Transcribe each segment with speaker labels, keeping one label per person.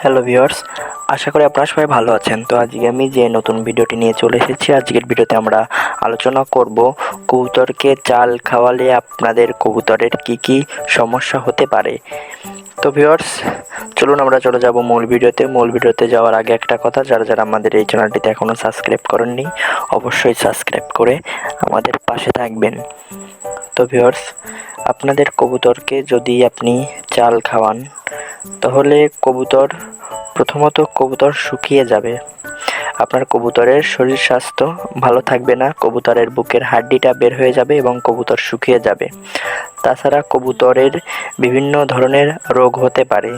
Speaker 1: Hello viewers, আশা করি আপনারা সবাই ভালো আছেন। তো আজকে আমি যে নতুন ভিডিওটি নিয়ে চলে এসেছি, আজকের ভিডিওতে আমরা আলোচনা করব কবুতরকে চাল খাওয়ালে আপনাদের কবুতরের কি কি সমস্যা হতে পারে। তো ভিউয়ার্স, চলুন আমরা চলে যাব মূল ভিডিওতে। মূল ভিডিওতে যাওয়ার আগে একটা কথা, যারা যারা আমাদের এই চ্যানেলটিতে এখনও সাবস্ক্রাইব করেননি, অবশ্যই সাবস্ক্রাইব করে আমাদের পাশে থাকবেন। তো ভিউয়ার্স, আপনাদের কবুতরকে যদি আপনি চাল খাওয়ান তাহলে কবুতর প্রথমত কবুতর শুকিয়ে যাবে। আপনার কবুতরের শরীর স্বাস্থ্য ভালো থাকবে না, কবুতরের বুকের হাড্ডিটা বের হয়ে যাবে এবং কবুতর শুকিয়ে যাবে। তাছাড়া কবুতরের বিভিন্ন ধরনের রোগ হতে পারে,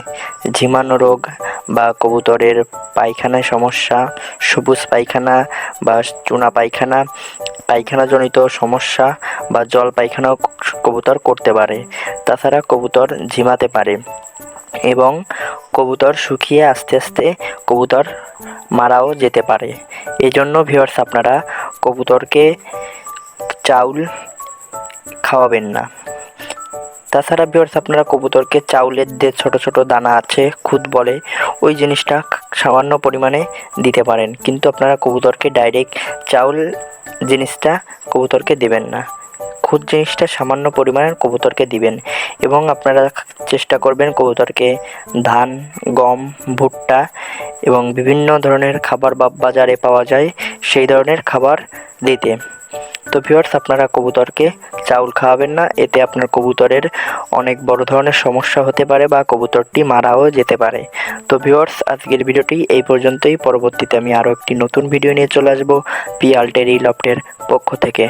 Speaker 1: ঝিমানো রোগ বা কবুতরের পায়খানায় সমস্যা, সবুজ পায়খানা বা চুনা পায়খানা, পায়খানাজনিত সমস্যা বা জল পায়খানাও কবুতর করতে পারে। তাছাড়া কবুতর ঝিমাতে পারে এবং কবুতর শুকিয়ে আস্তে আস্তে কবুতর মারাও যেতে পারে। এই জন্য ভিউয়ার্স আপনারা কবুতরকে চাউল খাওয়াবেন না। তাছাড়া ভিউয়ার্স আপনারা কবুতরকে চাউলের যে ছোট ছোট দানা আছে, খুদ বলে, ওই জিনিসটা সামান্য পরিমাণে দিতে পারেন। কিন্তু আপনারা কবুতরকে ডাইরেক্ট চাউল জিনিসটা কবুতরকে দেবেন না। খুদ জিনিসটা সামান্য পরিমাণের কবুতরকে দিবেন এবং আপনারা চেষ্টা করবেন কবুতরকে ধান, গম, ভুট্টা এবং বিভিন্ন ধরনের খাবার বা বাজারে পাওয়া যায় সেই ধরনের খাবার দিতে। তো ভিউয়ার্স আপনারা কবুতরকে চাউল খাওয়াবেন না, এতে আপনার কবুতরের অনেক বড় ধরনের সমস্যা হতে পারে বা কবুতরটি মারাও যেতে পারে। তো ভিউয়ার্স আজকের ভিডিওটি এই পর্যন্তই। পরবর্তীতে আমি আরও একটি নতুন ভিডিও নিয়ে চলে আসব পি আল্টের এই লফটের পক্ষ থেকে।